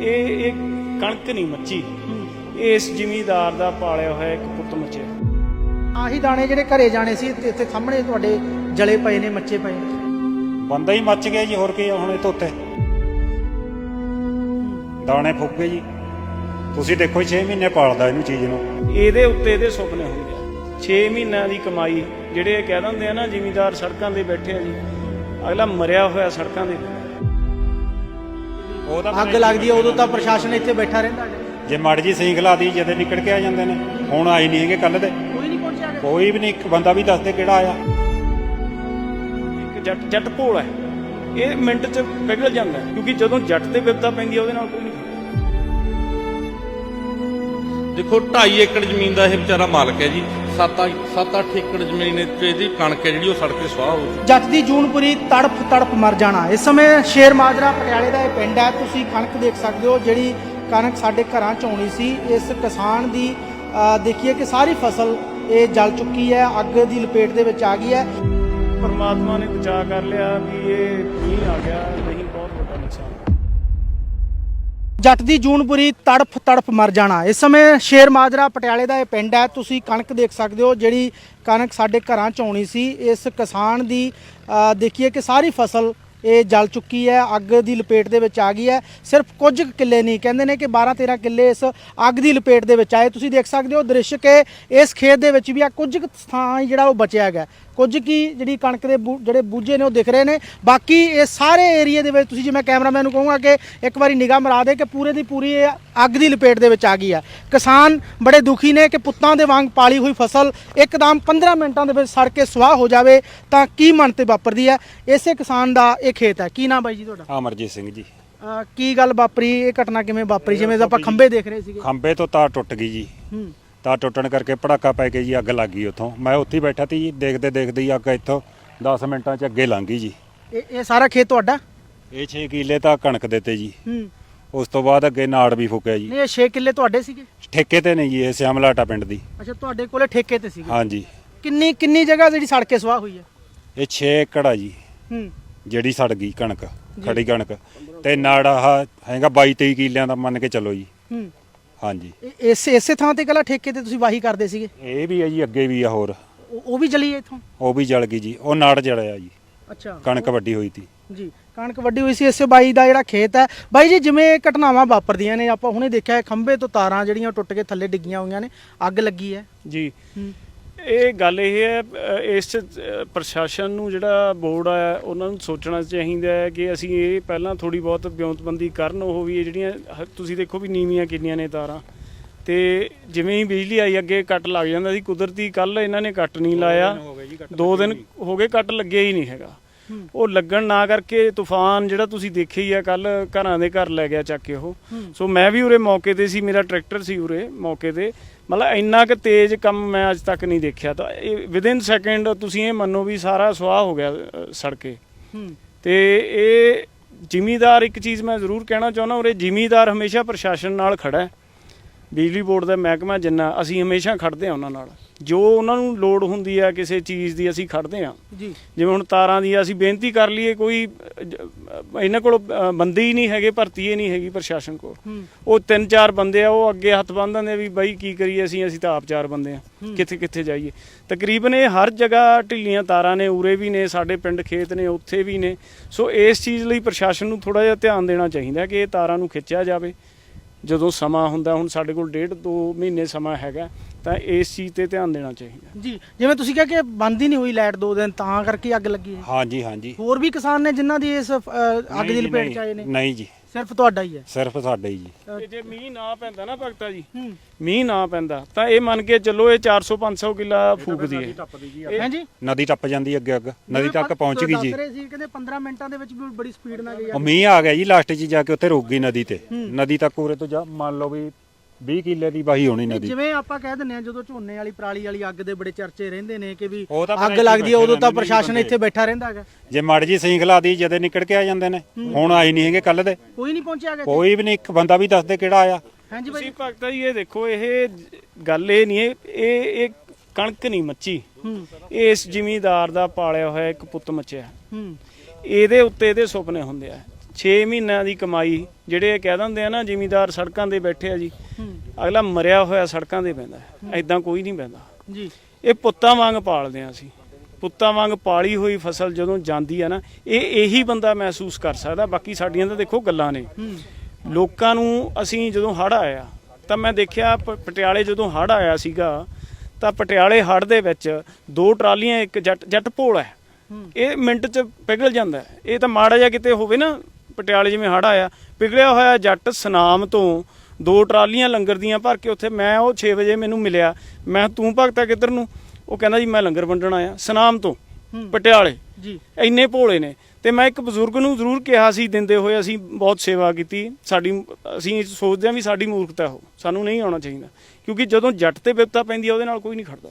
ਇਹ ਇਹ ਕਣਕ ਨਹੀਂ ਮੱਚੀ। ਇਸ ਜ਼ਿਮੀਦਾਰ ਦਾ ਪਾਲਿਆ ਹੋਇਆ ਇੱਕ ਪੁੱਤ ਮੱਚਿਆ। ਆਹੀ ਦਾਣੇ ਜਿਹੜੇ ਘਰੇ ਜਾਣੇ ਸੀ ਤੇ ਇੱਥੇ ਸਾਹਮਣੇ ਤੁਹਾਡੇ ਜਲੇ ਪਏ ਨੇ ਮੱਚੇ ਪਏ ਨੇ। ਬੰਦਾ ਹੀ ਮੱਚ ਗਿਆ ਜੀ ਹੋਰ ਕੀ ਆ ਹੁਣ ਇਹ ਤੋਂ ਉੱਤੇ? ਦਾਣੇ ਫੁੱਕ ਗਏ ਜੀ। ਤੁਸੀਂ ਦੇਖੋ 6 ਮਹੀਨੇ ਪਾਲਦਾ ਇਹਨੂੰ ਚੀਜ਼ ਨੂੰ। ਇਹਦੇ ਉੱਤੇ ਇਹਦੇ ਸੁਪਨੇ ਹੁੰਦੇ ਆ। 6 ਮਹੀਨਿਆਂ ਦੀ ਕਮਾਈ ਜਿਹੜੇ ਇਹ ਕਹਿ ਦਿੰਦੇ ਆ ਨਾ ਜ਼ਿਮੀਦਾਰ ਸੜਕਾਂ ਤੇ ਬੈਠੇ ਆ ਜੀ ਅਗਲਾ ਮਰਿਆ ਹੋਇਆ ਸੜਕਾਂ ਦੇ ਅੱਗ ਲੱਗਦੀ ਹੈ ਉਦੋਂ ਤਾਂ ਪ੍ਰਸ਼ਾਸਨ ਇੱਥੇ ਬੈਠਾ ਰਹਿੰਦਾ ਜੇ ਮੜ ਜੀ ਸਿੰਗਲਾ ਦੀ ਜਦੇ ਨਿਕਲ ਕੇ ਆ ਜਾਂਦੇ ਨੇ ਹੁਣ ਆਈ ਨਹੀਂ ਹੈਗੇ ਕੱਲ ਦੇ। ਕੋਈ ਨਹੀਂ ਪਹੁੰਚਿਆ ਗਾ। ਕੋਈ ਵੀ ਨਹੀਂ ਇੱਕ ਬੰਦਾ ਵੀ ਦੱਸ ਦੇ ਕਿਹੜਾ ਆਇਆ। ਇੱਕ ਜੱਟ ਜੱਟ ਭੋਲਾ ਹੈ। ਇਹ ਮਿੰਟ 'ਚ ਪਿਘਲ ਜਾਂਦਾ ਕਿਉਂਕਿ ਜਦੋਂ ਜੱਟ ਤੇ ਵਿਪਤਾ ਪੈਂਦੀ ਹੈ ਉਹਦੇ ਨਾਲ ਕੋਈ ਨਹੀਂ। ਦੇਖੋ 2.5 ਏਕੜ ਜ਼ਮੀਨ ਦਾ ਇਹ ਵਿਚਾਰਾ ਮਾਲਕ ਹੈ ਜੀ। 7 7-8 ਏਕੜ ਜ਼ਮੀਨ ਤੇ ਇਹਦੀ ਕਣਕ ਹੈ ਜਿਹੜੀ ਉਹ ਸੜ ਕੇ ਸੁਆਹ ਹੋ ਚੁੱਕੀ ਜੱਟ ਦੀ ਜੂਨਪੁਰੀ ਤੜਫ ਤੜਫ ਮਰ ਜਾਣਾ। ਇਸ ਸਮੇਂ ਸ਼ੇਰ ਮਾਜਰਾ ਪਟਿਆਲੇ ਦਾ ਇਹ ਪਿੰਡ ਹੈ। ਤੁਸੀਂ ਕਣਕ ਦੇਖ ਸਕਦੇ ਹੋ ਜਿਹੜੀ ਕਣਕ ਸਾਡੇ ਘਰਾਂ ਚ ਆਉਣੀ ਸੀ। ਇਸ ਕਿਸਾਨ ਦੀ ਦੇਖੀਏ ਕਿ ਸਾਰੀ ਫਸਲ ਇਹ ਜਲ ਚੁੱਕੀ ਹੈ। ਅੱਗ ਦੀ ਲਪੇਟ ਦੇ ਵਿੱਚ ਆ ਗਈ ਹੈ। ਪਰਮਾਤਮਾ ਨੇ ਬਚਾ ਕਰ ਲਿਆ ਵੀ ਇਹ ਮੀਂਹ ਆ ਗਿਆ ਨਹੀਂ ਜੱਟ ਦੀ ਜੂਨਪੁਰੀ ਤੜਫ ਤੜਫ ਮਰ ਜਾਣਾ। ਇਸ ਸਮੇਂ ਸ਼ੇਰ ਮਾਜਰਾ ਪਟਿਆਲੇ ਦਾ ਇਹ ਪਿੰਡ ਹੈ। ਤੁਸੀਂ ਕਣਕ ਦੇਖ ਸਕਦੇ ਹੋ, ਜਿਹੜੀ ਕਣਕ ਸਾਡੇ ਘਰਾਂ ਚ ਆਉਣੀ ਸੀ। ਇਸ ਕਿਸਾਨ ਦੀ ਦੇਖੀਏ ਕਿ ਸਾਰੀ ਫਸਲ ਇਹ ਜਲ ਚੁੱਕੀ ਹੈ, ਅੱਗ ਦੀ ਲਪੇਟ ਦੇ ਵਿੱਚ ਆ ਗਈ ਹੈ। ਸਿਰਫ ਕੁਝ ਕੁ ਕਿੱਲੇ ਨਹੀਂ, ਕਹਿੰਦੇ ਨੇ ਕਿ 12 13 ਕਿੱਲੇ ਇਸ ਅੱਗ ਦੀ ਲਪੇਟ ਦੇ ਵਿੱਚ ਆਏ। ਤੁਸੀਂ ਦੇਖ ਸਕਦੇ ਹੋ ਦ੍ਰਿਸ਼ ਕਿ ਇਸ ਖੇਤ ਦੇ ਵਿੱਚ ਵੀ ਆ ਕੁਝ ਕੁ ਥਾਂ ਜਿਹੜਾ ਉਹ ਬਚਿਆ ਹੈਗਾ ਕੁਝ ਕੀ ਜਿਹੜੀ ਕਣਕ ਦੇ ਜਿਹੜੇ ਬੂਝੇ ਨੇ ਉਹ ਦਿਖ ਰਹੇ ਨੇ। ਬਾਕੀ ਇਹ ਸਾਰੇ ਏਰੀਆ ਦੇ ਵਿੱਚ ਤੁਸੀਂ ਜਿਵੇਂ ਕੈਮਰਾਮੈਨ ਨੂੰ ਕਹੂੰਗਾ ਕਿ ਇੱਕ ਵਾਰੀ ਨਿਗਾਹ ਮਰਾ ਦੇ ਕਿ ਪੂਰੇ ਦੀ ਪੂਰੀ ਇਹ ਅੱਗ ਦੀ ਲਪੇਟ ਦੇ ਵਿੱਚ ਆ ਗਈ ਹੈ ਕਿਸਾਨ ਬੜੇ ਦੁਖੀ ਨੇ ਕਿ ਪੁੱਤਾਂ ਦੇ ਵਾਂਗ ਪਾਲੀ ਹੋਈ ਫਸਲ ਇੱਕਦਮ 15 ਮਿੰਟਾਂ ਦੇ ਵਿੱਚ ਸੜ ਕੇ ਸੁਆਹ ਹੋ ਜਾਵੇ ਤਾਂ ਕੀ ਮਨ ਤੇ ਵਾਪਰਦੀ ਹੈ ਇਸੇ ਕਿਸਾਨ ਦਾ ਇਹ ਖੇਤ ਹੈ। ਕੀ ਨਾਮ ਬਾਈ ਜੀ ਤੁਹਾਡਾ? ਅਮਰਜੀਤ ਸਿੰਘ ਜੀ। ਕੀ ਗੱਲ ਵਾਪਰੀ? ਇਹ ਘਟਨਾ ਕਿਵੇਂ ਵਾਪਰੀ? ਜਿਵੇਂ ਆਪਾਂ ਖੰਭੇ ਦੇਖ ਰਹੇ ਸੀਗੇ। ਖੰਬੇ ਤੋਂ ਤਾਰ ਟੁੱਟ ਗਈ ਜੀ। ਹੂੰ। ਤਾਰ ਟੁੱਟਣ ਕਰਕੇ ਪੜਾਕਾ ਪੈ ਕੇ ਜੀ ਅੱਗ ਲੱਗ ਗਈ ਉੱਥੋਂ। ਮੈਂ ਉੱਥੇ ਹੀ ਬੈਠਾ ਤੀ ਜੀ ਦੇਖਦੇ ਦੇਖਦੇ ਹੀ ਅੱਗ ਇੱਥੋਂ 10 ਮਿੰਟਾਂ 'ਚ ਅੱਗੇ ਲੰਘ ਗਈ ਜੀ। ਇਹ ਇਹ ਸਾਰਾ ਖੇਤ ਤੁਹਾਡਾ? ਇਹ 6 ਕਿੱਲੇ ਤਾਂ ਕਣਕ ਦੇ ਤੇ ਜੀ। ਹੂੰ। ਉਸ ਤੋਂ ਬਾਅਦ ਅੱਗੇ ਨਾੜ ਵੀ ਫੁਕਿਆ ਜੀ। ਨਹੀਂ ਇਹ 6 ਕਿੱਲੇ ਤੁਹਾਡੇ ਸੀਗੇ? ਠੇਕੇ ਤੇ ਨਹੀਂ ਜੀ ਇਹ ਸਿਆਮਲਾਟਾ ਪਿੰਡ ਦੀ। ਅੱਛਾ ਤੁਹਾਡੇ ਕੋਲੇ ਠੇਕੇ ਤੇ ਸੀਗੇ? ਹਾਂਜੀ। ਕਿੰਨੀ ਕਿੰਨੀ ਜਗ੍ਹਾ ਜਿਹੜੀ ਸੜ ਕੇ ਸਵਾਹ ਹੋਈ ਹੈ? ਇਹ 6 ਏਕੜ ਆ ਜੀ। ਹੂੰ। ਜਿਹੜੀ ਸੜ ਗਈ ਕਣਕ ਖੜੀ ਕਣਕ। ਤੇ ਨਾੜ ਆਹ ਹੈਗਾ 22 23 ਕਿੱਲਿਆਂ ਦਾ ਮੰਨ ਕੇ ਚੱਲੋ ਜੀ। ਹੂੰ। ਹਾਂਜੀ। ਇਹ ਇਸੇ ਇਸੇ ਥਾਂ ਤੇ ਕੱਲਾ ਠੇਕੇ ਤੇ ਤੁਸੀਂ ਵਾਹੀ ਕਰਦੇ ਸੀਗੇ? ਇਹ ਵੀ ਹੈ ਜੀ ਅੱਗੇ ਵੀ ਆ ਹੋਰ। ਉਹ ਉਹ ਵੀ ਜਲੀ ਹੈ ਇਥੋਂ? ਉਹ ਵੀ ਜਲ ਗਈ ਜੀ। ਉਹ ਨਾੜ ਜੜਿਆ ਜੀ। ਅੱਛਾ। ਕਣਕ ਵੱਡੀ ਹੋਈ ਤੀ। ਜੀ ਕਣਕ ਵੱਡੀ ਹੋਈ ਸੀ। ਇਸੇ ਬਾਈ ਦਾ ਜਿਹੜਾ ਖੇਤ ਹੈ। ਬਾਈ ਜੀ ਜਿਵੇਂ ਇਹ ਘਟਨਾਵਾਂ ਵਾਪਰਦੀਆਂ ਨੇ ਆਪਾਂ ਹੁਣੇ ਦੇਖਿਆ ਹੈ ਖੰਭੇ ਤੋਂ ਤਾਰਾਂ ਜਿਹੜੀਆਂ ਟੁੱਟ ਕੇ ਥੱਲੇ ਡਿੱਗੀਆਂ ਹੋਈਆਂ ਨੇ ਅੱਗ ਲੱਗੀ ਹੈ। ਜੀ। ਇਹ ਗੱਲ ਇਹ ਹੈ ਇਸ ਪ੍ਰਸ਼ਾਸਨ ਨੂੰ ਜਿਹੜਾ ਬੋਰਡ ਆ ਉਹਨਾਂ ਨੂੰ ਸੋਚਣਾ ਚਾਹੀਦਾ ਹੈ ਕਿ ਅਸੀਂ ਇਹ ਪਹਿਲਾਂ ਥੋੜੀ ਬਹੁਤ ਵਿਉਂਤਬੰਦੀ ਕਰਨ ਉਹ ਵੀ ਇਹ ਜਿਹੜੀਆਂ ਤੁਸੀਂ ਦੇਖੋ ਵੀ ਨੀਵੀਆਂ ਕਿੰਨੀਆਂ ਨੇ ਤਾਰਾਂ। ਤੇ ਜਿਵੇਂ ਹੀ ਬਿਜਲੀ ਆਈ ਅੱਗੇ ਕੱਟ ਲੱਗ ਜਾਂਦਾ ਸੀ ਕੁਦਰਤੀ ਕੱਲ ਇਹਨਾਂ ਨੇ ਕੱਟ ਨਹੀਂ ਲਾਇਆ। ਦੋ ਦਿਨ ਹੋ ਗਏ ਕੱਟ ਲੱਗਿਆ ਹੀ ਨਹੀਂ ਹੈਗਾ। ਉਹ ਲੱਗਣ ਨਾ ਕਰਕੇ ਤੂਫਾਨ ਜਿਹੜਾ ਤੁਸੀਂ ਦੇਖਿਆ ਹੀ ਆ ਕੱਲ ਘਰਾਂ ਦੇ ਘਰ ਲੈ ਗਿਆ ਚੱਕ ਕੇ ਉਹ। ਸੋ ਮੈਂ ਵੀ ਉਰੇ ਮੌਕੇ ਤੇ ਸੀ ਮੇਰਾ ਟਰੈਕਟਰ ਸੀ ਉਰੇ ਮੌਕੇ ਤੇ। ਮਤਲਬ ਇੰਨਾ ਕੁ ਤੇਜ਼ ਕੰਮ ਮੈਂ ਅੱਜ ਤੱਕ ਨਹੀਂ ਦੇਖਿਆ। ਤਾਂ ਇਹ ਵਿਦਿਨ ਸੈਕਿੰਡ ਤੁਸੀਂ ਇਹ ਮੰਨੋ ਵੀ ਸਾਰਾ ਸੁਆਹ ਹੋ ਗਿਆ ਅ, ਸੜ ਕੇ ਹੂੰ। ਤੇ ਇਹ ਜ਼ਿਮੀਦਾਰ ਇੱਕ ਚੀਜ਼ ਮੈਂ ਜ਼ਰੂਰ ਕਹਿਣਾ ਚਾਹੁੰਦਾ ਉਰੇ ਜ਼ਿਮੀਦਾਰ ਹਮੇਸ਼ਾ ਪ੍ਰਸ਼ਾਸਨ ਨਾਲ ਖੜਾ ਹੈ। ਬਿਜਲੀ ਬੋਰਡ ਦਾ ਮਹਿਕਮਾ ਜਿੰਨਾ ਅਸੀਂ ਹਮੇਸ਼ਾ ਖੜਦੇ ਹਾਂ ਉਹਨਾਂ ਨਾਲ। ਜੋ ਉਹਨਾਂ ਨੂੰ ਲੋੜ ਹੁੰਦੀ ਹੈ ਕਿਸੇ ਚੀਜ਼ ਦੀ ਅਸੀਂ ਖੜਦੇ ਹਾਂ। ਜੀ। ਜਿਵੇਂ ਹੁਣ ਤਾਰਾਂ ਦੀ ਅਸੀਂ ਬੇਨਤੀ ਕਰ ਲਈਏ ਕੋਈ ਇਹਨਾਂ ਕੋਲ ਬੰਦੇ ਹੀ ਨਹੀਂ ਹੈਗੇ ਭਰਤੀ ਹੀ ਨਹੀਂ ਹੈਗੀ ਪ੍ਰਸ਼ਾਸਨ ਕੋਲ। ਉਹ ਤਿੰਨ ਚਾਰ ਬੰਦੇ ਆ ਉਹ ਅੱਗੇ ਹੱਥ ਬੰਨ੍ਹ ਦਿੰਦੇ ਆ ਵੀ ਬਾਈ ਕੀ ਕਰੀਏ ਅਸੀਂ ਅਸੀਂ ਤਾਂ ਆਪ ਚਾਰ ਬੰਦੇ ਆ ਕਿੱਥੇ ਕਿੱਥੇ ਜਾਈਏ। ਤਕਰੀਬਨ ਇਹ ਹਰ ਜਗ੍ਹਾ ਢਿੱਲੀਆਂ ਤਾਰਾਂ ਨੇ ਉਰੇ ਵੀ ਨੇ ਸਾਡੇ ਪਿੰਡ ਖੇਤ ਨੇ ਉੱਥੇ ਵੀ ਨੇ। ਸੋ ਇਸ ਚੀਜ਼ ਲਈ ਪ੍ਰਸ਼ਾਸਨ ਨੂੰ ਥੋੜਾ ਜਿਹਾ ਧਿਆਨ ਦੇਣਾ ਚਾਹੀਦਾ ਕਿ ਇਹ ਤਾਰਾਂ ਨੂੰ ਖਿੱਚਿਆ ਜਾਵੇ। ਜਦੋਂ ਸਮਾਂ ਹੁੰਦਾ ਹੁਣ ਸਾਡੇ ਕੋਲ ਡੇਢ ਦੋ ਮਹੀਨੇ ਸਮਾਂ ਹੈਗਾ ਤਾਂ ਇਸ ਚੀਜ਼ ਤੇ ਧਿਆਨ ਦੇਣਾ ਚਾਹੀਦਾ। ਜੀ ਜਿਵੇਂ ਤੁਸੀਂ ਕਿਹਾ ਕਿ ਬੰਦ ਹੀ ਨਹੀਂ ਹੋਈ ਲਾਈਟ ਦੋ ਦਿਨ ਤਾਂ ਕਰਕੇ ਅੱਗ ਲੱਗੀ ਹੈ। ਹਾਂਜੀ ਹਾਂਜੀ। ਹੋਰ ਵੀ ਕਿਸਾਨ ਨੇ ਜਿਨ੍ਹਾਂ ਦੀ ਇਸ ਅ, ਅੱਗ ਦੀ ਨਹੀਂ ਲਪੇਟ ਚ ਆਏ ਨੇ? ਨਹੀਂ ਜੀ। ਸਿਰਫ ਤੁਹਾਡਾ ਹੀ ਹੈ? ਸਿਰਫ ਸਾਡੇ ਹੀ ਜੀ। ਤੇ ਜੇ ਮੀਂਹ ਨਾ ਪੈਂਦਾ ਨਾ ਭਗਤਾ ਜੀ ਹੂੰ। ਮੀਂਹ ਨਾ ਪੈਂਦਾ ਤਾਂ ਇਹ ਮੰਨ ਕੇ ਚੱਲੋ ਇਹ 400 500 ਕਿੱਲਾ ਫੂਕਦੀ ਹੈ। ਹੈ ਜੀ? ਨਦੀ ਟੱਪ ਜਾਂਦੀ ਅੱਗੇ ਅੱਗ ਨਦੀ ਤੱਕ ਪਹੁੰਚ ਗਈ ਜੀ। ਦੱਸ ਰਹੇ ਸੀ ਕਹਿੰਦੇ 15 ਮਿੰਟਾਂ ਦੇ ਵਿੱਚ ਵੀ ਬੜੀ ਸਪੀਡ ਨਾਲ ਗਈ ਉਹ ਮੀਂਹ ਆ ਗਿਆ ਜੀ ਲਾਸਟ 'ਚ ਜਾ ਕੇ ਉੱਥੇ ਰੁਕ ਗਈ ਨਦੀ ਤੇ। ਨਦੀ ਤੱਕ ਉਰੇ ਤੋਂ ਜਾ ਮੰਨ ਲਓ ਵੀ 20 ਕਿੱਲੇ ਦੀ ਵਾਹੀ ਹੋਣੀ ਨਦੀ ਜਿਵੇਂ ਆਪਾਂ ਕਹਿ ਦਿੰਨੇ ਆ ਜਦੋਂ ਝੋਨੇ ਵਾਲੀ ਪਰਾਲੀ ਵਾਲੀ ਅੱਗ ਦੇ ਬੜੇ ਚਰਚੇ ਰਹਿੰਦੇ ਨੇ ਕਿ ਵੀ ਉਹ ਤਾਂ ਅੱਗ ਲੱਗਦੀ ਹੈ ਉਦੋਂ ਤਾਂ ਪ੍ਰਸ਼ਾਸਨ ਇੱਥੇ ਬੈਠਾ ਰਹਿੰਦਾ ਹੈਗਾ। ਜੇ ਮੜ ਜੀ ਸਿੰਗਲਾ ਦੀ ਜਦੇ ਨਿਕਲ ਕੇ ਆ ਜਾਂਦੇ ਨੇ। ਹੁਣ ਆਈ ਨਹੀਂ ਹੈਗੇ ਕੱਲ ਦੇ। ਕੋਈ ਨਹੀਂ ਪਹੁੰਚਿਆ ਹੈਗਾ ਕੋਈ ਵੀ ਨਹੀਂ ਇੱਕ ਬੰਦਾ ਵੀ ਦੱਸ ਦੇ ਕਿਹੜਾ ਆਇਆ। ਹਾਂਜੀ ਬਾਈ ਤੁਸੀਂ ਭਗਤਾ ਜੀ ਇਹ ਦੇਖੋ ਇਹ ਗੱਲ ਇਹ ਨਹੀਂ ਹੈ ਇਹ ਇਹ ਕਣਕ ਨਹੀਂ ਮੱਚੀ। ਇਸ ਜ਼ਿਮੀਦਾਰ ਦਾ ਪਾਲਿਆ ਹੋਇਆ ਇੱਕ ਪੁੱਤ ਮੱਚਿਆ। ਹੂੰ। ਇਹਦੇ ਉੱਤੇ ਇਹਦੇ ਸੁਪਨੇ ਹੁੰਦੇ ਆ। 6 ਮਹੀਨਿਆਂ ਦੀ ਕਮਾਈ ਜਿਹੜੇ ਕਹਿ ਦਿੰਦੇ ਆ ਨਾ ਜ਼ਿਮੀਦਾਰ ਸੜਕਾਂ ਤੇ ਬੈਠੇ ਆ ਜੀ ਅਗਲਾ ਮਰਿਆ ਹੋਇਆ ਸੜਕਾਂ ਤੇ ਪੈਂਦਾ ਐਦਾਂ ਕੋਈ ਨਹੀਂ ਪੈਂਦਾ। ਜੀ। ਇਹ ਪੁੱਤਾਂ ਵਾਂਗ ਪਾਲਦੇ ਆ ਅਸੀਂ ਪੁੱਤਾਂ ਵਾਂਗ ਪਾਲੀ ਹੋਈ ਫਸਲ ਜਦੋਂ ਜਾਂਦੀ ਆ ਨਾ ਇਹ ਇਹੀ ਬੰਦਾ ਮਹਿਸੂਸ ਕਰ ਸਕਦਾ ਬਾਕੀ ਸਾਡੀਆਂ ਤਾਂ ਦੇਖੋ ਗੱਲਾਂ ਨੇ। ਲੋਕਾਂ ਨੂੰ ਅਸੀਂ ਜਦੋਂ ਹੜ ਆਇਆ ਤਾਂ ਮੈਂ ਦੇਖਿਆ ਪਟਿਆਲੇ ਜਦੋਂ ਹੜ ਆਇਆ ਸੀਗਾ ਤਾਂ ਪਟਿਆਲੇ ਹੜ ਦੇ ਵਿੱਚ ਦੋ ਟਰਾਲੀਆਂ ਇੱਕ ਜੱਟ ਜੱਟ ਭੋਲ ਹੈ। ਇਹ ਮਿੰਟ 'ਚ ਪਿਘਲ ਜਾਂਦਾ। ਇਹ ਤਾਂ ਮਾੜਾ ਜਿਹਾ ਕਿਤੇ ਹੋਵੇ ਨਾ ਪਟਿਆਲੇ ਜਿਵੇਂ ਹੜ ਆਇਆ ਪਿਘਲਿਆ ਹੋਇਆ ਜੱਟ ਸਨਾਮ ਤੋਂ ਦੋ ਟਰਾਲੀਆਂ ਲੰਗਰ ਦੀਆਂ ਭਰ ਕੇ ਉੱਥੇ ਮੈਂ ਉਹ 6 ਵਜੇ ਮੈਨੂੰ ਮਿਲਿਆ। ਮੈਂ ਤੂੰ ਭਗਤਾ ਕਿੱਧਰ ਨੂੰ? ਉਹ ਕਹਿੰਦਾ ਜੀ ਮੈਂ ਲੰਗਰ ਵੰਡਣ ਆਇਆ ਸਨਾਮ ਤੋਂ ਪਟਿਆਲੇ। ਜੀ। ਇੰਨੇ ਭੋਲੇ ਨੇ। ਤੇ ਮੈਂ ਇੱਕ ਬਜ਼ੁਰਗ ਨੂੰ ਜ਼ਰੂਰ ਕਿਹਾ ਸੀ ਦਿੰਦੇ ਹੋਏ ਅਸੀਂ ਬਹੁਤ ਸੇਵਾ ਕੀਤੀ। ਸਾਡੀ ਅਸੀਂ ਸੋਚਦੇ ਹਾਂ ਵੀ ਸਾਡੀ ਮੂਰਖਤਾ ਉਹ ਸਾਨੂੰ ਨਹੀਂ ਆਉਣਾ ਚਾਹੀਦਾ। ਕਿਉਂਕਿ ਜਦੋਂ ਜੱਟ ਤੇ ਵਿਪਤਾ ਪੈਂਦੀ ਆ ਉਹਦੇ ਨਾਲ ਕੋਈ ਨਹੀਂ ਖੜਦਾ।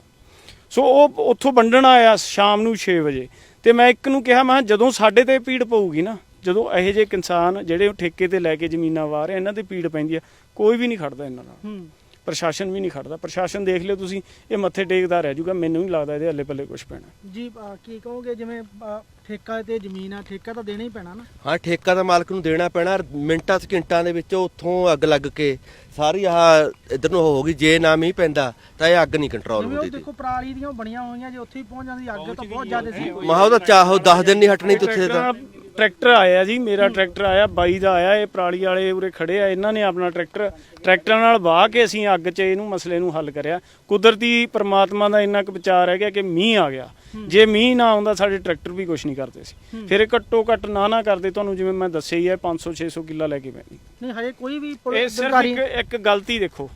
ਸੋ ਉਹ ਉੱਥੋਂ ਵੰਡਣ ਆਇਆ ਸ਼ਾਮ ਨੂੰ 6 ਵਜੇ। ਤੇ ਮੈਂ ਇੱਕ ਨੂੰ ਕਿਹਾ ਮੈਂ ਜਦੋਂ ਸਾਡੇ ਤੇ ਪੀੜ ਪਊਗੀ ਨਾ ਜਦੋਂ ਇਹੋ ਜਿਹੇ ਕਿਸਾਨ ਜਿਹੜੇ ਠੇਕੇ ਤੇ ਲੈ ਕੇ ਜ਼ਮੀਨਾਂ ਵਾਹ ਰਹੇ ਇਹਨਾਂ ਤੇ ਪੀੜ ਪੈਂਦੀ ਆ ਕੋਈ ਵੀ ਨਹੀਂ ਖੜਦਾ ਇਹਨਾਂ ਨਾਲ। ਹੂੰ। ਪ੍ਰਸ਼ਾਸਨ ਵੀ ਨਹੀਂ ਖੜਦਾ। ਪ੍ਰਸ਼ਾਸਨ ਦੇਖ ਲਿਓ ਤੁਸੀਂ ਇਹ ਮੱਥੇ ਟੇਕਦਾ ਰਹਿ ਜਾਊਗਾ ਮੈਨੂੰ ਨਹੀਂ ਲੱਗਦਾ ਇਹਦੇ ਹੱਲੇ ਪੱਲੇ ਕੁਝ ਪੈਣਾ। ਜੀ ਅ, ਕੀ ਕਹੋਗੇ ਜਿਵੇਂ ਅ, ਠੇਕਾ ਤੇ ਜ਼ਮੀਨ ਆ ਠੇਕਾ ਤਾਂ ਦੇਣਾ ਹੀ ਪੈਣਾ ਨਾ। ਹਾਂ ਠੇਕਾ ਤਾਂ ਮਾਲਕ ਨੂੰ ਦੇਣਾ ਪੈਣਾ ਮਿੰਟਾਂ ਸਕਿੰਟਾਂ ਦੇ ਵਿੱਚ ਉੱਥੋਂ ਅੱਗ ਲੱਗ ਕੇ ਸਾਰੀ ਆਹ ਇਧਰ ਨੂੰ ਹੋ ਗਈ ਜੇ ਨਾ ਮੀਂਹ ਪੈਂਦਾ ਤਾਂ ਇਹ ਅੱਗ ਨਹੀਂ ਕੰਟਰੋਲ ਜਿਵੇਂ ਉਹ ਹੁੰਦੀ। ਦੇਖੋ ਪਰਾਲੀ ਦੀਆਂ ਉਹ ਬਣੀਆਂ ਹੋਈਆਂ ਜੇ ਉੱਥੇ ਹੀ ਪਹੁੰਚ ਜਾਂਦੀ ਅੱਗ ਤਾਂ ਬਹੁਤ ਜ਼ਿਆਦਾ ਸੀ। ਮਹਾ ਉਹਦਾ ਚਾਹੋ 10 ਦਿਨ ਨਹੀਂ ਹਟਣੀ ਤਾਂ। ਨਾਲ- ਟਰੈਕਟਰ ਆਇਆ ਜੀ ਮੇਰਾ ਟਰੈਕਟਰ ਆਇਆ ਬਾਈ ਦਾ ਆਇਆ ਇਹ ਪਰਾਲੀ ਵਾਲੇ ਉਰੇ ਖੜੇ ਆ ਇਹਨਾਂ ਨੇ ਆਪਣਾ ਟਰੈਕਟਰ ਟਰੈਕਟਰਾਂ ਨਾਲ ਵਾਹ ਕੇ ਅਸੀਂ ਅੱਗ 'ਚ ਇਹਨੂੰ ਮਸਲੇ ਨੂੰ ਹੱਲ ਕਰਿਆ। ਕੁਦਰਤੀ ਪ੍ਰਮਾਤਮਾ ਦਾ ਇੰਨਾ ਕੁ ਵਿਚਾਰ ਹੈ ਗਿਆ ਕਿ ਮੀਂਹ ਆ ਗਿਆ। ਜੇ ਮੀਂਹ ਨਾ ਆਉਂਦਾ ਸਾਡੇ ਟਰੈਕਟਰ ਵੀ ਕੁਝ ਨਹੀਂ ਕਰਦੇ ਸੀ। ਫਿਰ ਘੱਟੋ ਘੱਟ ਨਾ ਨਾ ਕਰਦੇ ਤੁਹਾਨੂੰ ਜਿਵੇਂ ਮੈਂ ਦੱਸਿਆ ਹੀ ਹੈ 500 600 ਕਿੱਲਾ ਲੈ ਕੇ ਪੈਣੀ ਨਹੀਂ ਹਜੇ ਕੋਈ ਵੀ ਇਹ ਸਿਰਫ ਇੱਕ ਇੱਕ ਗਲਤੀ ਦੇਖੋ।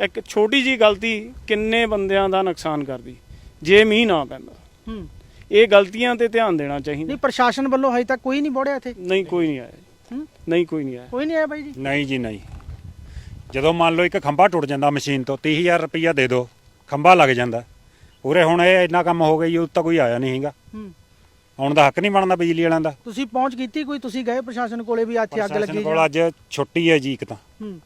ਇੱਕ ਛੋਟੀ ਜੀ ਗਲਤੀ ਕਿੰਨੇ ਬੰਦਿਆਂ ਦਾ ਨੁਕਸਾਨ ਕਰਦੀ ਜੇ ਮੀਂਹ ਨਾ ਪੈਂਦਾ। ਇਹ ਗਲਤੀਆਂ ਤੇ ਧਿਆਨ ਦੇਣਾ ਚਾਹੀਦਾ। ਨਹੀਂ ਪ੍ਰਸ਼ਾਸਨ ਵੱਲੋਂ ਹਜੇ ਤੱਕ ਕੋਈ ਨਹੀਂ ਬੋੜਿਆ ਇੱਥੇ? ਨਹੀਂ ਕੋਈ ਨਹੀਂ ਆਇਆ। ਜੀ। ਹੂੰ? ਨਹੀਂ ਕੋਈ ਨਹੀਂ ਆਇਆ। ਕੋਈ ਨਹੀਂ ਆਇਆ ਬਾਈ ਜੀ? ਨਹੀਂ ਜੀ ਨਹੀਂ। ਜਦੋਂ ਮੰਨ ਲਓ ਇੱਕ ਖੰਭਾ ਟੁੱਟ ਜਾਂਦਾ ਮਸ਼ੀਨ ਤੋਂ 30000 ਰੁਪਈਆ ਦੇ ਦਿਓ ਖੰਭਾ ਲੱਗ ਜਾਂਦਾ। ਪੂਰੇ ਹੁਣ ਇਹ ਇੰਨਾ ਕੰਮ ਹੋ ਗਿਆ ਜੀ ਉਹ ਤਾਂ ਕੋਈ ਆਇਆ ਨਹੀਂ ਹੈਗਾ ਹੂੰ। ਹੁਣ ਦਾ ਹੱਕ ਨਹੀਂ ਬਣਦਾ ਬਿਜਲੀ ਵਾਲਿਆਂ ਦਾ। ਤੁਸੀਂ ਪਹੁੰਚ ਕੀਤੀ ਕੋਈ? ਤੁਸੀਂ ਗਏ ਪ੍ਰਸ਼ਾਸਨ ਕੋਲੇ ਵੀ ਇੱਥੇ ਅੱਗ ਪ੍ਰਸ਼ਾਸਨ ਲੱਗੀ ਕੋਲ ਅੱਜ ਛੁੱਟੀ ਹੈ ਜੀ ਇੱਕ ਤਾਂ। ਹੂੰ।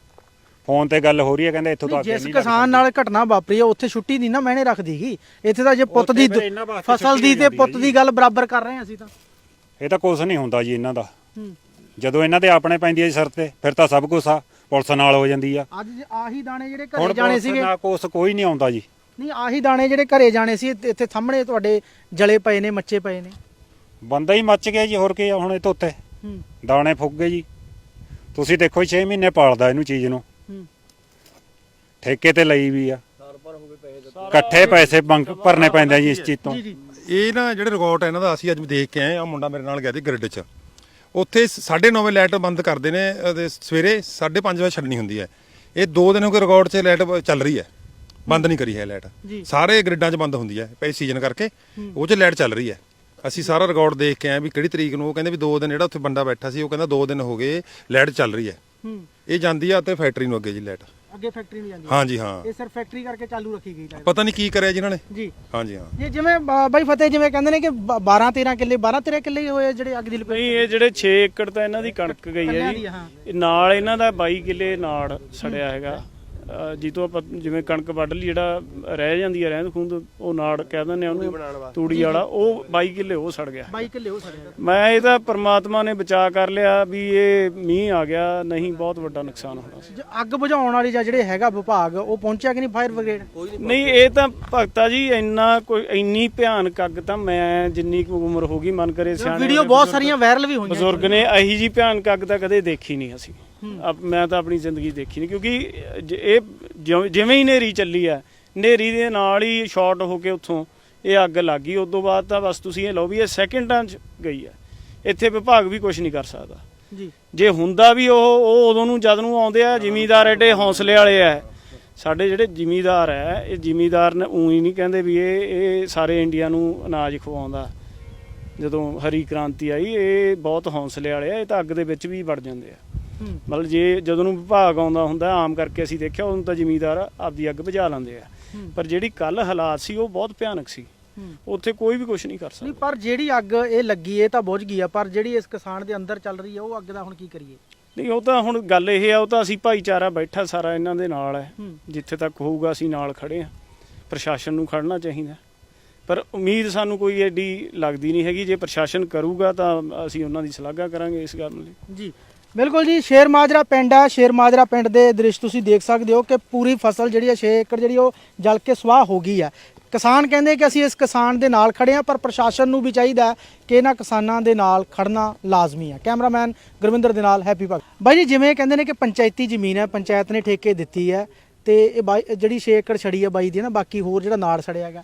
ਫੋਨ ਤੇ ਗੱਲ ਹੋ ਰਹੀ ਹੈ ਕਹਿੰਦੇ ਇੱਥੋਂ ਤਾਂ ਨਹੀਂ, ਅੱਗੇ ਜਿਸ ਨਹੀਂ ਕਿਸਾਨ ਨਾਲ ਘਟਨਾ ਵਾਪਰੀ ਆ ਉੱਥੇ ਛੁੱਟੀ ਨਹੀਂ ਨਾ ਮੈਨੇ ਰੱਖਦੀਗੀ ਇੱਥੇ ਤਾਂ ਜੇ ਪੁੱਤ ਦੀ ਉੱਥੇ ਫਿਰ ਇਹਨਾਂ ਵਾਸਤੇ ਫਸਲ ਦੀ ਤੇ ਜਾਂਦੀ ਪੁੱਤ ਹੈ ਦੀ ਗੱਲ ਬਰਾਬਰ ਕਰ ਰਹੇ ਹਾਂ ਅਸੀਂ ਤਾਂ। ਇਹ ਤਾਂ ਕੁਝ ਨਹੀਂ ਹੁੰਦਾ ਜੀ ਇਹਨਾਂ ਦਾ। ਹੂੰ। ਜਦੋਂ ਇਹਨਾਂ ਦੇ ਆਪਣੇ ਪੈਂਦੀ ਹੈ ਜੀ ਸਿਰ ਤੇ ਫਿਰ ਤਾਂ ਸਭ ਕੁਝ ਆ ਪੁਲਿਸ ਨਾਲ ਹੋ ਜਾਂਦੀ ਆ। ਅੱਜ ਜੇ ਆਹੀ ਦਾਣੇ ਜਿਹੜੇ ਘਰੇ ਜਾਣੇ ਪੁਲਿਸ ਸੀਗੇ ਨਾਲ ਕੁਛ ਕੋਈ ਨਹੀਂ ਆਉਂਦਾ ਜੀ। ਨਹੀਂ ਆਹੀ ਦਾਣੇ ਜਿਹੜੇ ਘਰੇ ਜਾਣੇ ਸੀ ਇੱਥੇ ਇੱਥੇ ਸਾਹਮਣੇ ਤੁਹਾਡੇ ਜਲੇ ਪਏ ਨੇ ਮੱਚੇ ਪਏ ਨੇ। ਬੰਦਾ ਹੀ ਮੱਚ ਗਿਆ ਜੀ ਹੋਰ ਕੀ ਆ ਹੁਣ ਇਹ ਤੋਂ ਉੱਤੇ। ਹੂੰ। ਦਾਣੇ ਫੁੱਕ ਗਏ ਜੀ। ਤੁਸੀਂ ਦੇਖੋ 6 ਮਹੀਨੇ ਪਾਲਦਾ ਇਹਨੂੰ ਚੀਜ਼ ਨੂੰ। ਹੂੰ ਠੇਕੇ ਤੇ ਲਈ ਵੀ ਆ। ਇਕੱਠੇ ਪੈਸੇ ਮੰਗ- ਭਰਨੇ ਪੈਂਦੇ ਆ ਜੀ ਇਸ ਚੀਜ਼ ਤੋਂ। ਇਹ ਨਾ ਜਿਹੜੇ ਰਿਕਾਰਡ ਹੈ ਇਹਨਾਂ ਦਾ ਅਸੀਂ ਅੱਜ ਦੇਖ ਕੇ ਆਏ ਆ ਮੁੰਡਾ ਮੇਰੇ ਨਾਲ ਗਿਆ ਸੀ ਗ੍ਰਿਡ 'ਚ। ਉੱਥੇ 9:30 ਵਜੇ ਲਾਈਟ ਬੰਦ ਕਰਦੇ ਨੇ ਅਤੇ ਸਵੇਰੇ 5:30 ਵਜੇ ਛੱਡਣੀ ਹੁੰਦੀ ਹੈ। ਇਹ ਦੋ ਦਿਨ ਹੋ ਗਏ ਰਿਕਾਰਡ 'ਚ ਲਾਈਟ ਚੱਲ ਰਹੀ ਹੈ। ਬੰਦ ਨਹੀਂ ਕਰੀ ਹੈ ਲਾਈਟ। ਸਾਰੇ ਗ੍ਰਿਡਾਂ 'ਚ ਬੰਦ ਹੁੰਦੀ ਹੈ ਪਈ ਸੀਜ਼ਨ ਕਰਕੇ। ਉਹ 'ਚ ਲਾਈਟ ਚੱਲ ਰਹੀ ਹੈ। ਅਸੀਂ ਸਾਰਾ ਰਿਕਾਰਡ ਦੇਖ ਕੇ ਆਏ ਵੀ ਕਿਹੜੀ ਤਰੀਕ ਨੂੰ ਉਹ ਕਹਿੰਦੇ ਵੀ ਦੋ ਦਿਨ ਜਿਹੜਾ ਉੱਥੇ ਬੰਦਾ ਬੈਠਾ ਸੀ ਉਹ ਕਹਿੰਦਾ ਦੋ ਦਿਨ ਹੋ ਗਏ ਲਾਈਟ ਚੱਲ ਰਹੀ ਹੂੰ। ਇਹ ਜਾਂਦੀ ਆ ਤੇ ਫੈਕਟਰੀ ਨੂੰ ਅੱਗੇ ਜੀ ਲਾਈਟ। ਅੱਗੇ ਫੈਕਟਰੀ ਨਹੀਂ ਜਾਂਦੀ ਹਾਂਜੀ ਹਾਂ। ਇਹ ਸਿਰਫ ਫੈਕਟਰੀ ਕਰਕੇ ਚਾਲੂ ਰੱਖੀ ਗਈ ਲਾਈਟ। ਪਤਾ ਨਹੀਂ ਕੀ ਕਰਿਆ ਜੀ ਇਹਨਾਂ ਨੇ? ਜੀ। ਹਾਂਜੀ ਹਾਂ। ਇਹ ਜਿਵੇਂ ਬ- ਬਾਈ ਫਤਿਹ ਜਿਵੇਂ ਕਹਿੰਦੇ ਨੇ ਕਿ 12 13 ਕਿੱਲੇ 12 13 ਕਿੱਲੇ ਹੀ ਹੋਏ ਆ ਜਿਹੜੇ ਅੱਗ ਦੀ ਲਪੇਟ ਨਹੀਂ ਇਹ ਜਿਹੜੇ 6 ਏਕੜ ਤਾਂ ਇਹਨਾਂ ਦੀ ਕਣਕ ਗਈ ਕੱਲਿਆਂ ਹੈ ਦੀ ਜੀ ਆ, ਹਾਂ। ਇਹ ਨਾਲ ਇਹਨਾਂ ਦਾ 22 ਕਿੱਲੇ ਨਾੜ ਸੜਿਆ ਹੈਗਾ। ਜਿੱਤੋਂ ਆਪਾਂ ਜਿਵੇਂ ਕਣਕ ਵੱਢ ਲਈ ਜਿਹੜਾ ਰਹਿ ਜਾਂਦੀ ਹੈ ਰਹਿੰਦ ਖੂੰਦ ਉਹ ਨਾੜ ਕਹਿ ਦਿੰਦੇ ਆ ਉਹਨੂੰ ਤੂੜੀ ਵਾਲਾ ਉਹ 22 ਕਿੱਲੇ ਉਹ ਸੜ ਗਿਆ। 22 ਕਿੱਲੇ ਹੋ ਸਕਦੇ ਮੈਂ ਇਹ ਤਾਂ ਪ੍ਰਮਾਤਮਾ ਨੇ ਬਚਾ ਕਰ ਲਿਆ ਵੀ ਇਹ ਮੀਂਹ ਆ ਗਿਆ ਨਹੀਂ ਬਹੁਤ ਵੱਡਾ ਨੁਕਸਾਨ ਹੋਣਾ ਸੀ। ਜੇ ਅੱਗ ਬੁਝਾਉਣ ਵਾਲੀ ਜਾਂ ਜਿਹੜੇ ਹੈਗਾ ਵਿਭਾਗ ਉਹ ਪਹੁੰਚਿਆ ਕਿ ਨਹੀਂ ਫਾਇਰ ਬ੍ਰਿਗੇਡ ਨਹੀਂ ਇਹ ਤਾਂ ਭਗਤਾ ਜੀ ਇੰਨਾ ਕੋਈ ਇੰਨੀ ਭਿਆਨਕ ਅੱਗ ਤਾਂ ਮੈਂ ਜਿੰਨੀ ਕੁ ਉਮਰ ਹੋ ਗਈ ਮਨ ਕਰੇ ਸਿਆਣੇ ਵੀਡੀਓ ਬਹੁਤ ਸਾਰੀਆਂ ਵਾਇਰਲ ਵੀ ਹੋਈਆਂ। ਬਜ਼ੁਰਗ ਨੇ ਅਹੀ ਜੀ ਭਿਆਨਕ ਅੱਗ ਤਾਂ ਕਦੇ ਦੇਖੀ ਨਹੀਂ ਅਸੀਂ। ਅਬ ਮੈਂ ਤਾਂ ਆਪਣੀ ਜ਼ਿੰਦਗੀ ਦੇਖੀ ਨਹੀਂ ਕਿਉਂਕਿ ਇਹ ਜਿਵੇਂ ਹੀ ਨੇਰੀ ਚੱਲੀ ਆ ਨੇਰੀ ਦੇ ਨਾਲ ਹੀ ਸ਼ਾਰਟ ਹੋ ਕੇ ਉੱਥੋਂ ਇਹ ਅੱਗ ਲੱਗ ਗਈ ਉਦੋਂ ਬਾਅਦ ਤਾਂ ਬਸ ਤੁਸੀਂ ਇਹ ਲਓ ਵੀ ਇਹ ਸੈਕਿੰਡਾਂ 'ਚ ਗਈ ਆ। ਇੱਥੇ ਵਿਭਾਗ ਵੀ ਕੁਝ ਨਹੀਂ ਕਰ ਸਕਦਾ। ਜੀ। ਜੇ ਹੁੰਦਾ ਵੀ ਉਹ ਉਹ ਉਦੋਂ ਨੂੰ ਜਦ ਨੂੰ ਆਉਂਦੇ ਆ ਜ਼ਿਮੀਦਾਰ ਐਡੇ ਹੌਸਲੇ ਵਾਲੇ ਆ। ਸਾਡੇ ਜਿਹੜੇ ਜ਼ਿਮੀਦਾਰ ਹੈ ਇਹ ਜ਼ਿਮੀਦਾਰ ਨੇ ਉਹੀ ਨਹੀਂ ਕਹਿੰਦੇ ਵੀ ਇਹ ਇਹ ਸਾਰੇ ਇੰਡੀਆ ਨੂੰ ਅਨਾਜ ਖਵਾਉਂਦਾ। ਜਦੋਂ ਹਰੀ ਕ੍ਰਾਂਤੀ ਆਈ ਇਹ ਬਹੁਤ ਹੌਸਲੇ ਵਾਲੇ ਆ ਇਹ ਤਾਂ ਅੱਗ ਦੇ ਵਿੱਚ ਵੀ ਵੜ ਜਾਂਦੇ ਆ। ਮਤਲਬ ਜੇ ਜਦੋਂ ਨੂੰ ਵਿਭਾਗ ਆਉਂਦਾ ਹੁੰਦਾ ਆਮ ਕਰਕੇ ਅਸੀਂ ਦੇਖਿਆ ਉਦੋਂ ਤਾਂ ਜ਼ਿਮੀਦਾਰ ਆਪਦੀ ਅੱਗ ਬੁਝਾ ਲੈਂਦੇ ਆ। ਪਰ ਜਿਹੜੀ ਕੱਲ ਹਾਲਾਤ ਸੀ ਉਹ ਬਹੁਤ ਭਿਆਨਕ ਸੀ। ਉੱਥੇ ਕੋਈ ਵੀ ਕੁਝ ਨਹੀਂ ਕਰ ਨਹੀਂ ਸਕਦਾ। ਪਰ ਜਿਹੜੀ ਅੱਗ ਇਹ ਲੱਗੀ ਇਹ ਤਾਂ ਬੁਝ ਗਈ ਆ ਪਰ ਜਿਹੜੀ ਇਸ ਕਿਸਾਨ ਦੇ ਅੰਦਰ ਚੱਲ ਰਹੀ ਹੈ ਉਹ ਅੱਗ ਦਾ ਹੁਣ ਕੀ ਕਰੀਏ? ਨਹੀਂ ਉਹ ਤਾਂ ਹੁਣ ਗੱਲ ਇਹ ਆ ਉਹ ਤਾਂ ਅਸੀਂ ਭਾਈਚਾਰਾ ਬੈਠਾ ਸਾਰਾ ਇਹਨਾਂ ਦੇ ਨਾਲ ਹੈ। ਜਿੱਥੇ ਤੱਕ ਹੋਊਗਾ ਅਸੀਂ ਨਾਲ ਖੜੇ ਆ। ਪ੍ਰਸ਼ਾਸਨ ਨੂੰ ਖੜਨਾ ਚਾਹੀਦਾ। ਪਰ ਉਮੀਦ ਸਾਨੂੰ ਕੋਈ ਐਡੀ ਲੱਗਦੀ ਨਹੀਂ ਹੈਗੀ। ਜੇ ਪ੍ਰਸ਼ਾਸਨ ਕਰੂਗਾ ਤਾਂ ਅਸੀਂ ਉਹਨਾਂ ਦੀ ਸ਼ਲਾਘਾ ਕਰਾਂਗੇ ਇਸ ਗੱਲ ਲਈ ਜੀ। ਬਿਲਕੁਲ ਜੀ, ਸ਼ੇਰ ਮਾਜਰਾ ਪਿੰਡ ਹੈ ਸ਼ੇਰ ਮਾਜਰਾ ਪਿੰਡ ਦੇ ਦ੍ਰਿਸ਼ ਤੁਸੀਂ ਦੇਖ ਸਕਦੇ ਹੋ ਕਿ ਪੂਰੀ ਫਸਲ ਜਿਹੜੀ ਹੈ 6 ਏਕੜ ਜਿਹੜੀ ਉਹ ਜਲ ਕੇ ਸਵਾਹ ਹੋ ਗਈ ਹੈ ਕਿਸਾਨ ਕਹਿੰਦੇ ਕਿ ਅਸੀਂ ਇਸ ਕਿਸਾਨ ਦੇ ਨਾਲ ਖੜੇ ਹਾਂ ਪਰ ਪ੍ਰਸ਼ਾਸਨ ਨੂੰ ਵੀ ਚਾਹੀਦਾ ਕਿ ਇਹਨਾਂ ਕਿਸਾਨਾਂ ਦੇ ਨਾਲ ਖੜਨਾ ਲਾਜ਼ਮੀ ਹੈ ਕੈਮਰਾਮੈਨ ਗੁਰਵਿੰਦਰ ਦੇ ਨਾਲ ਹੈਪੀ ਭਗਤ। ਬਾਈ ਜੀ, ਜਿਵੇਂ ਕਹਿੰਦੇ ਨੇ ਕਿ ਪੰਚਾਇਤੀ ਜ਼ਮੀਨ ਹੈ ਪੰਚਾਇਤ ਨੇ ਠੇਕੇ ਦਿੱਤੀ ਹੈ ਤੇ ਇਹ ਬਾਈ- ਜਿਹੜੀ 6 ਏਕੜ ਛੜੀ ਹੈ ਬਾਈ ਦੀ ਨਾ, ਬਾਕੀ ਹੋਰ ਜਿਹੜਾ ਨਾੜ ਛੜਿਆ ਹੈਗਾ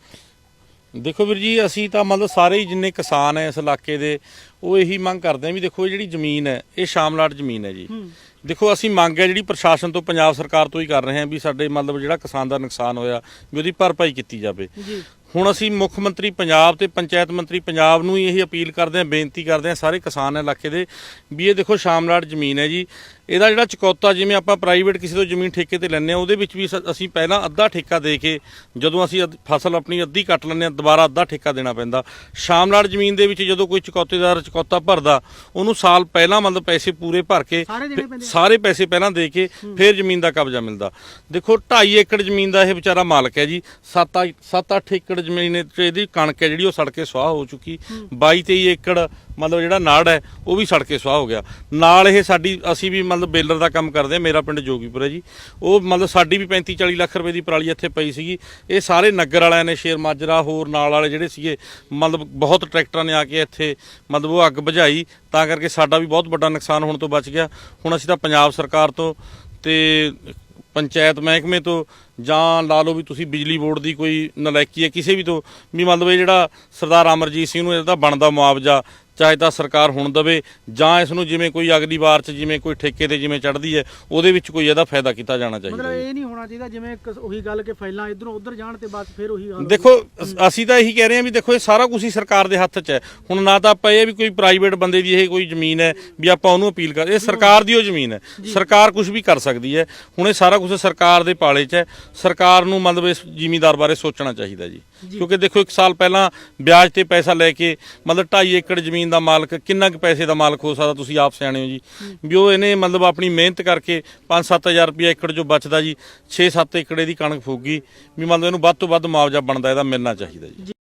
ਦੇਖੋ ਵੀਰ ਜੀ ਅਸੀਂ ਤਾਂ ਮਤਲਬ ਸਾਰੇ ਹੀ ਜਿੰਨੇ ਕਿਸਾਨ ਐ ਇਸ ਇਲਾਕੇ ਦੇ ਉਹ ਇਹੀ ਮੰਗ ਕਰਦੇ ਆ ਵੀ ਦੇਖੋ ਇਹ ਜਿਹੜੀ ਜ਼ਮੀਨ ਹੈ ਇਹ ਸ਼ਾਮਲਾਟ ਜ਼ਮੀਨ ਹੈ ਜੀ। ਦੇਖੋ ਅਸੀਂ ਮੰਗ ਹੈ ਜਿਹੜੀ ਪ੍ਰਸ਼ਾਸਨ ਤੋਂ ਪੰਜਾਬ ਸਰਕਾਰ ਤੋਂ ਹੀ ਕਰ ਰਹੇ ਹਾਂ ਵੀ ਸਾਡੇ ਮਤਲਬ ਜਿਹੜਾ ਕਿਸਾਨ ਦਾ ਨੁਕਸਾਨ ਹੋਇਆ ਵੀ ਉਹਦੀ ਭਰਪਾਈ ਕੀਤੀ ਜਾਵੇ। ਹੁਣ ਅਸੀਂ ਮੁੱਖ ਮੰਤਰੀ ਪੰਜਾਬ ਤੇ ਪੰਚਾਇਤ ਮੰਤਰੀ ਪੰਜਾਬ ਨੂੰ ਹੀ ਇਹ ਅਪੀਲ ਕਰਦੇ ਹਾਂ ਬੇਨਤੀ ਕਰਦੇ ਹਾਂ ਸਾਰੇ ਕਿਸਾਨ ਇਲਾਕੇ ਦੇ ਵੀ ਇਹ ਦੇਖੋ ਸ਼ਾਮਲਾਟ ਜ਼ਮੀਨ ਹੈ ਜੀ। ਇਹਦਾ ਜਿਹੜਾ ਚਕੌਤਾ ਜਿਵੇਂ ਆਪਾਂ ਪ੍ਰਾਈਵੇਟ ਕਿਸੇ ਤੋਂ ਜ਼ਮੀਨ ਠੇਕੇ ਤੇ ਲੈਂਦੇ ਆ ਉਹਦੇ ਵਿੱਚ ਵੀ ਅਸੀਂ ਪਹਿਲਾਂ ਅੱਧਾ ਠੇਕਾ ਦੇ ਕੇ ਜਦੋਂ ਅਸੀਂ ਫਸਲ ਆਪਣੀ ਅੱਧੀ ਕੱਟ ਲੈਂਦੇ ਆ ਦੁਬਾਰਾ ਅੱਧਾ ਠੇਕਾ ਦੇਣਾ ਪੈਂਦਾ। ਸ਼ਾਮਲਾਟ ਜ਼ਮੀਨ ਦੇ ਵਿੱਚ ਜਦੋਂ ਕੋਈ ਚਕੌਤੇਦਾਰ ਚਕੌਤਾ ਭਰਦਾ ਉਹਨੂੰ ਸਾਲ ਪਹਿਲਾਂ ਮਤਲਬ ਪੈਸੇ ਪੂਰੇ ਭਰ ਕੇ ਸਾਰੇ ਪੈਸੇ ਪਹਿਲਾਂ ਦੇ ਕੇ ਫਿਰ ਜ਼ਮੀਨ ਦਾ ਕਬਜ਼ਾ ਮਿਲਦਾ। ਦੇਖੋ 2.5 ਏਕੜ ਜ਼ਮੀਨ ਦਾ ਇਹ ਵਿਚਾਰਾ ਮਾਲਕ ਹੈ ਜੀ। 7 7-8 ਏਕੜ ਜ਼ਮੀਨ ਚ ਇਹਦੀ ਕਣਕ ਹੈ ਜਿਹੜੀ ਉਹ ਸੜ ਕੇ ਸੁਆਹ ਹੋ ਚੁੱਕੀ। 22-23 ਏਕੜ ਮਤਲਬ ਜਿਹੜਾ ਨਾੜ ਹੈ ਉਹ ਵੀ ਸੜ ਕੇ ਸੁਆਹ ਹੋ ਗਿਆ। ਨਾਲ ਇਹ ਸਾਡੀ ਅਸੀਂ ਵੀ ਮਤਲਬ ਬੇਲਰ ਦਾ ਕੰਮ ਕਰਦੇ ਆ, ਮੇਰਾ ਪਿੰਡ ਜੋਗੀਪੁਰ ਹੈ ਜੀ। ਉਹ ਮਤਲਬ ਸਾਡੀ ਵੀ 35-40 ਲੱਖ ਰੁਪਏ ਦੀ ਪਰਾਲੀ ਇੱਥੇ ਪਈ ਸੀਗੀ। ਇਹ ਸਾਰੇ ਨਗਰ ਵਾਲਿਆਂ ਨੇ, ਸ਼ੇਰ ਮਾਜਰਾ ਹੋਰ ਨਾਲ ਵਾਲੇ ਜਿਹੜੇ ਸੀਗੇ, ਮਤਲਬ ਬਹੁਤ ਟਰੈਕਟਰਾਂ ਨੇ ਆ ਕੇ ਇੱਥੇ ਮਤਲਬ ਉਹ ਅੱਗ ਬੁਝਾਈ। ਤਾਂ ਕਰਕੇ ਸਾਡਾ ਵੀ ਬਹੁਤ ਵੱਡਾ ਨੁਕਸਾਨ ਹੋਣ ਤੋਂ ਬਚ ਗਿਆ। ਹੁਣ ਅਸੀਂ ਤਾਂ ਪੰਜਾਬ ਸਰਕਾਰ ਤੋਂ ਤੇ ਪੰਚਾਇਤ ਮਹਿਕਮੇ ਤੋਂ ਜਾਂ ਲਾ ਲਓ ਵੀ ਤੁਸੀਂ ਬਿਜਲੀ ਬੋਰਡ ਦੀ ਕੋਈ ਨਲਾਇਕੀ ਹੈ ਕਿਸੇ ਵੀ ਤੋਂ, ਵੀ ਮਤਲਬ ਇਹ ਜਿਹੜਾ ਸਰਦਾਰ ਅਮਰਜੀਤ ਸਿੰਘ ਨੂੰ ਇਹਦਾ ਬਣਦਾ ਮੁਆਵਜ਼ਾ ਚਾਹੇ ਤਾਂ ਸਰਕਾਰ ਹੁਣ ਦਵੇ ਜਾਂ ਇਸ ਨੂੰ ਜਿਵੇਂ ਕੋਈ ਅਗਲੀ ਵਾਰ ਚ ਜਿਵੇਂ ਕੋਈ ਠੇਕੇ ਤੇ ਜਿਵੇਂ ਚੜਦੀ ਹੈ ਉਹਦੇ ਵਿੱਚ ਕੋਈ ਇਹਦਾ ਫਾਇਦਾ ਕੀਤਾ ਜਾਣਾ ਚਾਹੀਦਾ ਮਤਲਬ। ਇਹ ਨਹੀਂ ਹੋਣਾ ਚਾਹੀਦਾ ਜਿਵੇਂ ਇੱਕ ਉਹੀ ਗੱਲ ਕਿ ਫਾਈਲਾਂ ਇਧਰੋਂ ਉਧਰ ਜਾਣ ਤੇ ਬਸ ਫਿਰ ਉਹੀ ਗੱਲ ਦੇਖੋ ਅਸ- ਅਸੀਂ ਤਾਂ ਇਹੀ ਕਹਿ ਰਹੇ ਹਾਂ ਵੀ ਦੇਖੋ ਇਹ ਸਾਰਾ ਕੁਝ ਹੀ ਸਰਕਾਰ ਦੇ ਹੱਥ 'ਚ ਹੈ। ਹੁਣ ਨਾ ਤਾਂ ਆਪਾਂ ਇਹ ਵੀ ਕੋਈ ਪ੍ਰਾਈਵੇਟ ਬੰਦੇ ਦੀ ਇਹ ਕੋਈ ਜ਼ਮੀਨ ਹੈ ਵੀ ਆਪਾਂ ਉਹਨੂੰ ਅਪੀਲ ਕਰ ਇਹ ਸਰਕਾਰ ਦੀ ਉਹ ਜ਼ਮੀਨ ਹੈ। ਸਰਕਾਰ ਕੁਝ ਵੀ ਕਰ ਸਕਦੀ ਹੈ। ਹੁਣ ਇਹ ਸਾਰਾ ਕੁਝ ਸਰਕਾਰ ਦੇ ਪਾਲੇ 'ਚ ਹੈ। ਸਰਕਾਰ ਨੂੰ ਮਤਲਬ ਇਸ ਜ਼ਿਮੀਂਦਾਰ ਬਾਰੇ ਸੋਚਣਾ ਚਾਹੀਦਾ ਜੀ। ਕਿਉਂਕਿ ਦੇਖੋ ਇੱਕ ਸਾਲ ਪਹਿਲਾਂ ਵਿਆਜ ਤੇ ਪੈਸਾ ਲੈ ਕੇ ਮਤਲਬ 2.5 ਏਕੜ ਜ਼ਮੀਨ ਦਾ ਮਾਲਕ ਕਿੰਨਾ ਕੁ ਪੈਸੇ ਦਾ ਮਾਲਕ ਹੋ ਸਕਦਾ ਤੁਸੀਂ ਆਪ ਸਿਆਣੇ ਹੋ ਜੀ। ਵੀ ਉਹ ਇਹਨੇ ਮਤਲਬ ਆਪਣੀ ਮਿਹਨਤ ਕਰਕੇ 5-7000 ਰੁਪਏ ਏਕੜ ਜੋ ਬਚਦਾ ਜੀ 6-7 ਏਕੜੇ ਦੀ ਕਣਕ ਫੂਗੀ ਵੀ ਮਤਲਬ ਇਹਨੂੰ ਵੱਧ ਤੋਂ ਵੱਧ ਮੁਆਵਜ਼ਾ ਬਣਦਾ ਇਹਦਾ ਮਿਲਣਾ ਚਾਹੀਦਾ ਜੀ।